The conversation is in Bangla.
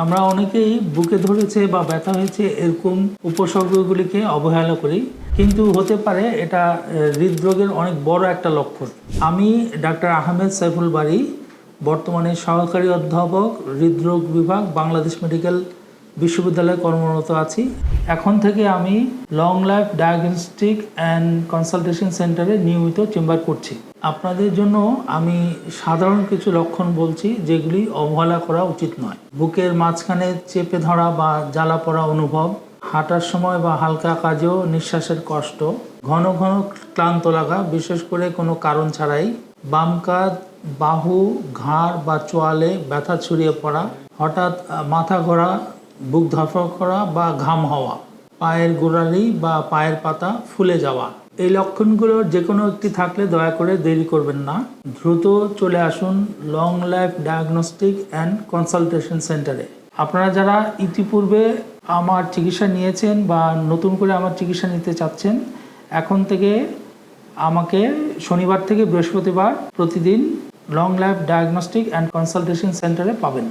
আমরা অনেকেই বুকে ধরেছে বা ব্যথা হয়েছে এরকম উপসর্গগুলিকে অবহেলা করি। কিন্তু হতে পারে এটা হৃদরোগের অনেক বড় একটা লক্ষণ। আমি ডাক্তার আহমেদ সাইফুল বাড়ি বর্তমানে সহকারী অধ্যাপক, হৃদরোগ বিভাগ, বাংলাদেশ মেডিকেল বিশ্ববিদ্যালয়ে কর্মরত আছি। এখন থেকে আমি long life diagnostic and consultation সেন্টারে নিয়মিত চেম্বার করছি। আপনাদের জন্য আমি সাধারণ কিছু লক্ষণ বলছি যেগুলি অবহেলা করা উচিত নয়। বুকের মাঝখানে চেপে ধরা বা জ্বালা পড়া অনুভব, হাঁটার সময় বা হালকা কাজেও নিঃশ্বাসের কষ্ট, ঘন ঘন ক্লান্ত লাগা, বিশেষ করে কোনো কারণ ছাড়াই, বাম কাঁধ, বাহু, ঘাড় বা চোয়ালে ব্যথা ছড়িয়ে পড়া, হঠাৎ মাথা ঘোরা বুক ধরফর করা বা ঘাম হওয়া, পায়ের গোড়ালি বা পায়ের পাতা ফুলে যাওয়া। এই লক্ষণগুলোর যে কোনো একটি থাকলে দয়া করে দেরি করবেন না। দ্রুত চলে আসুন long life diagnostic and consultation সেন্টারে। আপনারা যারা ইতিপূর্বে আমার চিকিৎসা নিয়েছেন বা নতুন করে আমার চিকিৎসা নিতে চাচ্ছেন, এখন থেকে আমাকে শনিবার থেকে বৃহস্পতিবার প্রতিদিন long life diagnostic and consultation সেন্টারে পাবেন।